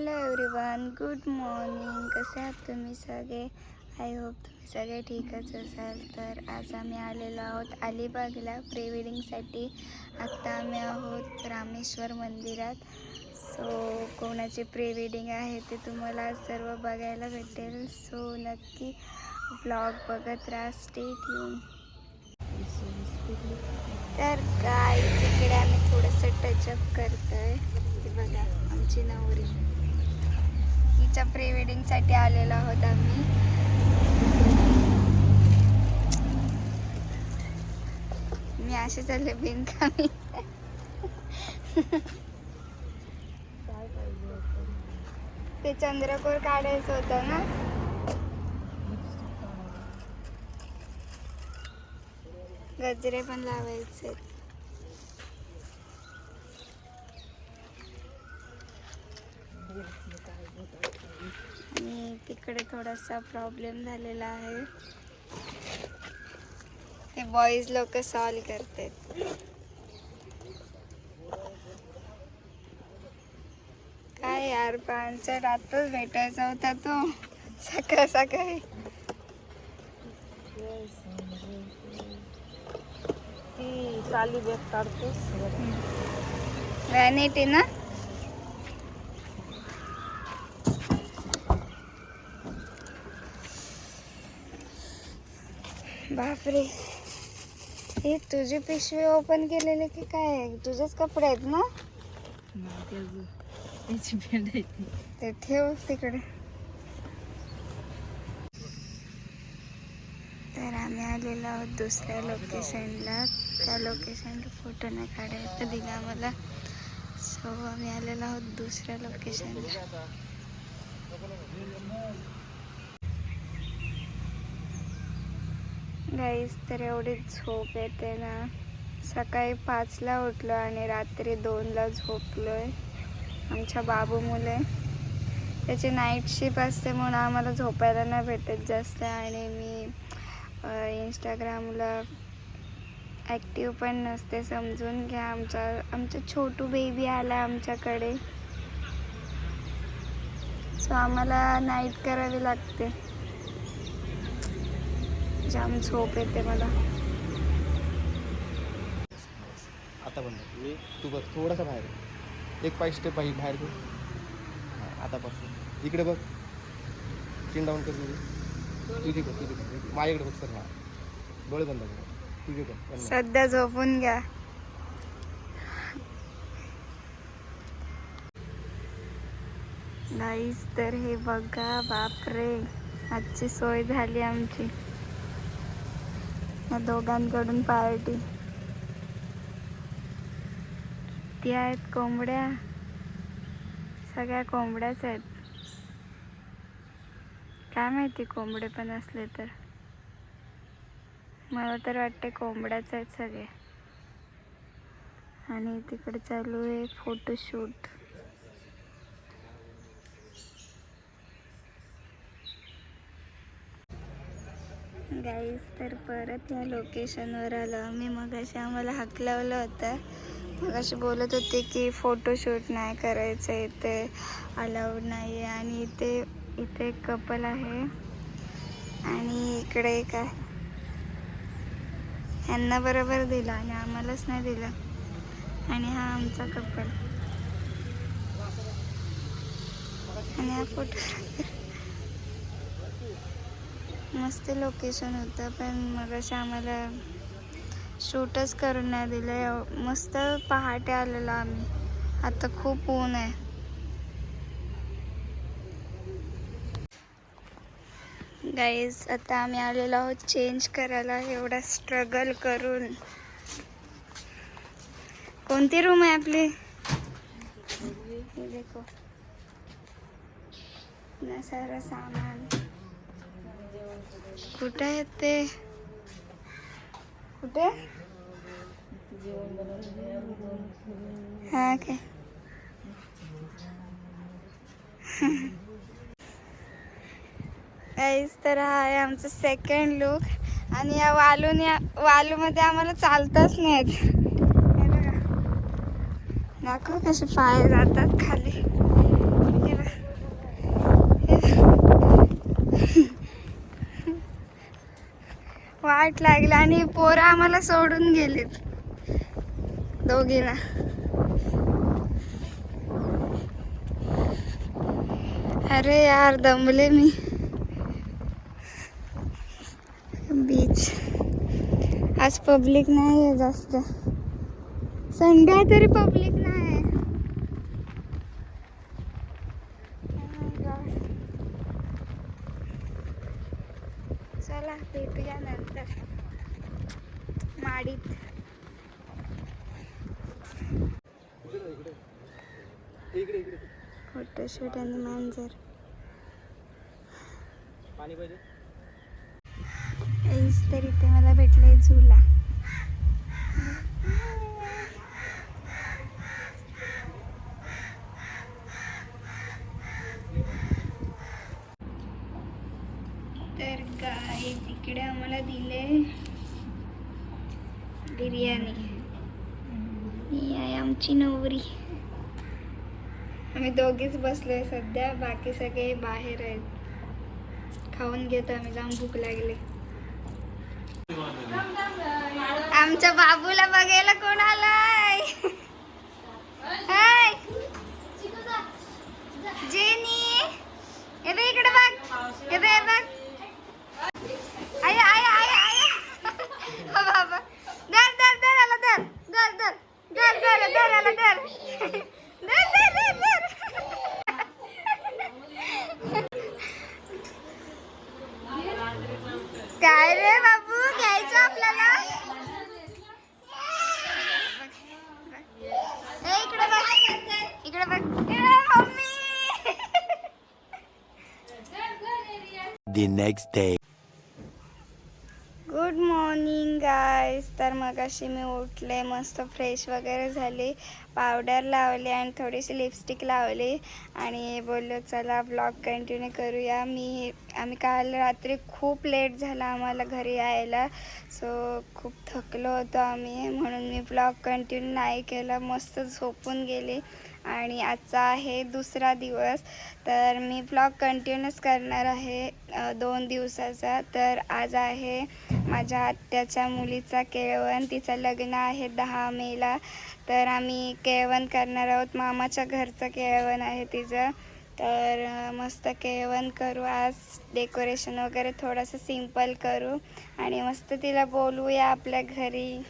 Hello everyone good morning कसे आहात तुम्ही सगळे? आय होप तुम्ही सगळे ठीकच असाल. तर आज आम्ही आलेलो आहोत अलिबागला प्री वेडिंगसाठी आत्ता आम्ही आहोत रामेश्वर मंदिरात. सो कोणाची प्री वेडिंग आहे ते तुम्हाला आज सर्व बघायला भेटेल. सो नक्की ब्लॉग बघत राहा. स्टेट येऊन तर काय तिकडे आम्ही थोडंसं टचअप करतोय. बघा आमची नवरी. हिच्या प्री वेडिंगसाठी आलेलो आहोत आम्ही. मी असे चालले बिनकामी. ते चंद्रकोर काढायचं होतं ना? गजरे पण लावायचे आणि तिकडे थोडासा प्रॉब्लेम झालेला आहे. ते बॉईज लोक सॉल्व करतात. काय यार पानचा रातच भेटायचा होता तो. सकाळ सकाळी. ती चाली बॅग काढतोस. व्हॅनिटी ना? बापरे. हे तुझी पिशवी ओपन केलेली की काय? आहे? तुझेच कपडे आहेत ना? त्याची भेट आहे ती. ते ठेव तिकडे. तर आम्ही आलेलो आहोत दुसऱ्या लोकेशनला त्या लोकेशनला फोटो नाही काढायला दिला आम्हाला. सो आम्ही आलेलो आहोत दुसऱ्या लोकेशनला गाईस तर एवढी झोप येते ना. सकाळी पाचला उठलो आणि रात्री दोनला झोपलो आहे आमच्या बाबू मुले त्याची नाईट शिफ्ट असते म्हणून आम्हाला झोपायला नाही भेटत जास्त आणि मी इंस्टाग्रामला ॲक्टिव्ह पण नसते समजून घ्या आमचा आमचं छोटू बेबी आला आमच्याकडे. सो आम्हाला नाईट करावी लागते. जाम झोप येते मला. आता बंद. मी तू बघ थोडासा बाहेर एक पाय स्टेप पाहिजे बाहेर हां आता बघ. इकडे बघ. चिन डाऊन कर तुझी. तुझी बघ तुझी बघ. माझ्याकडे बघ सर हां. डोळे बंद कर. तुझे बघ. सध्या झोपून घ्या. नाहीच तर हे बघा बापरे. आजची सोय झाली आमची. या दोघांकडून पार्टी. किती आहेत कोंबड्या. सगळ्या कोंबड्याच आहेत. काय माहिती कोंबडे पण असले तर? मला तर वाटते कोंबड्याच आहेत सगळे. आणि तिकडे चालू आहे फोटोशूट. गाईज तर परत या लोकेशनवर आलो आम्ही. मगाशी आम्हाला हकलवलं होतं. मग अशी बोलत होते की फोटोशूट नाही करायचं इथे अलाउड नाही आहे आणि इथे इथे एक कपल आहे. आणि इकडे एक आहे. यांना बरोबर दिला आणि आम्हालाच नाही दिलं. आणि हा आमचा कपल आणि हा फोटो मस्त लोकेशन होतं पण मग आम्हाला शूटच करून नाही दिलं. एव- मस्त पहाटे आलेलो आम्ही. आता खूप ऊन आहे. गाईज आता आम्ही आलेलो आहोत चेंज करायला. एवढा स्ट्रगल करून. कोणती रूम आहे आपली? देखो. इतना सारा सामान. कुठे आहेत ते? कुठे? हा काय तर हा आहे आमचा सेकंड लुक आणि या वालून या वालूमध्ये आम्हाला चालताच नाही दाखव कसे पाय जातात खाली हे बघा. वाट लागली आणि पोरं आम्हाला सोडून गेलीत. दोघीला अरे यार दमले मी. बीच आज पब्लिक नाही आहे जास्त. संध्या तरी पब्लिक नाही आहे Oh my God. चला भेटूया नंतर माडीत इकडे इकडे फोटोशूट आणि मांजर. तर इथे मला भेटलाय झुला. तर काय तिकडे आम्हाला दिले बिर्याणी. ही आहे आमची नवरी. आम्ही दोघीच बसलोय सध्या बाकी सगळे बाहेर आहेत. खाऊन घेतो आम्ही जाऊन भूक लागली. आमच्या बाबूला बघायला कोण आलाय? Hi Jenny! हे इकडे बघ. हे बघ बघ. आय आय आय आय हो बाबा. धर धर धर आला धर. धर धर. धर धर धर आला धर धर धर. काय रे बाबू घ्यायचं आपल्याला? ए, इकडे बघ. इकडे बघ. ए, mummy. The next day. Good guys तर मग अशी मी उठले मस्त फ्रेश वगैरे झाली. पावडर लावली आणि थोडीशी लिपस्टिक लावली. आणि बोललो चला ब्लॉग कंटिन्यू करूया. मी आम्ही काल रात्री खूप लेट झाला आम्हाला घरी यायला. सो खूप थकलो होतो आम्ही. म्हणून मी ब्लॉग कंटिन्यू नाही केला. मस्त झोपून गेली. आणि आजचा आहे दुसरा दिवस. तर मी ब्लॉग कंटिन्यूच करणार आहे दोन दिवसाचा. तर आज आहे माझ्या आत्याच्या मुलीचा केळवण तिचं लग्न आहे दहा मेला. तर आम्ही केळवण करणार आहोत. मामाच्या घरचं केळवण आहे तिचं. तर मस्त केळवण करू. आज डेकोरेशन वगैरे थोडंसं सिंपल करू आणि मस्त तिला बोलवूया आपल्या घरी.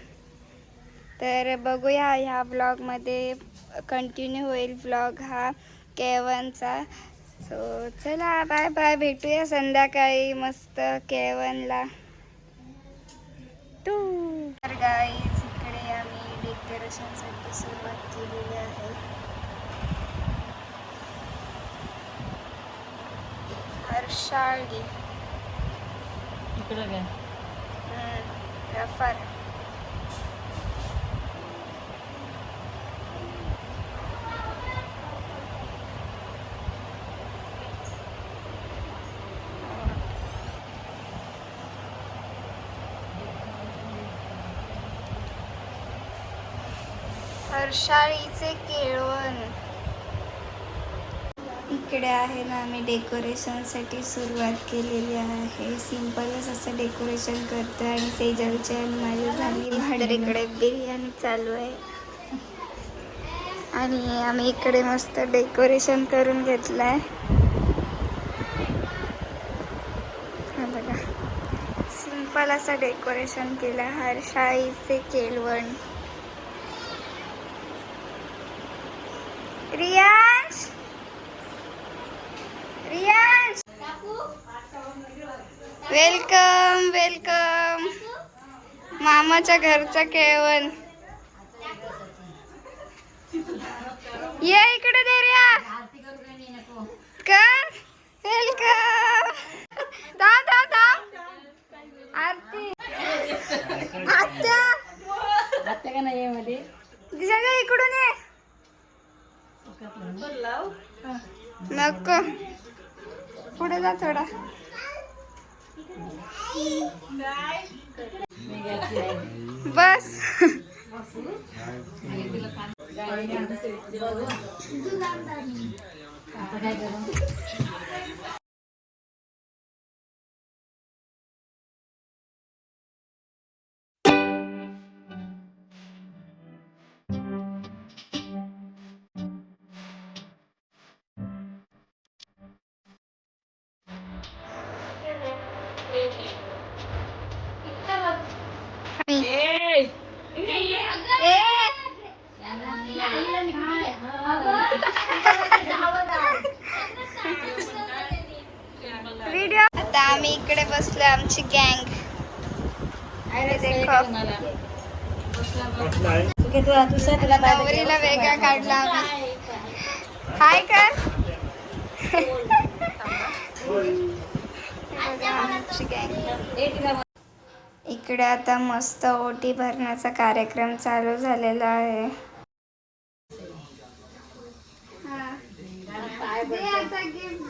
तर बघूया ह्या ब्लॉगमध्ये कंटिन्यू होईल ब्लॉग हा केवनचा सो चला बाय बाय भेटूया संध्याकाळी मस्त केवनला टू तर गाईज इकडे आम्ही डेकोरेशनसाठी सुरुवात केलेली आहे. हर्षाळी. इकडं काय रफर हर्षाळीचे केळवण. इकडे आहे ना आम्ही डेकोरेशनसाठी सुरुवात केलेली आहे. सिम्पलच असं डेकोरेशन करतो आणि सेजलचे आणि माझी झाली भाडर इकडे बिर्याणी चालू आहे. आणि आम्ही इकडे मस्त डेकोरेशन करून घेतलं आहे बघा. सिंपल असं डेकोरेशन केलं हरशाळीचे केळवण. रियांश रियांश वेलकम वेलकम मामाच्या घरचं केवन ये इकडे दे रिया. कर. वेलकम थांब थांब थांब. आरती. नको. पुढे जा थोडा. बस. इकडे बसलो आमची गँग. देखो. नवरीला वेगळा काढला आम्ही. हाय कर बघा आमची गँग. इकडे आता मस्त ओटी भरण्याचा कार्यक्रम चालू झालेला आहे. हा. आता gift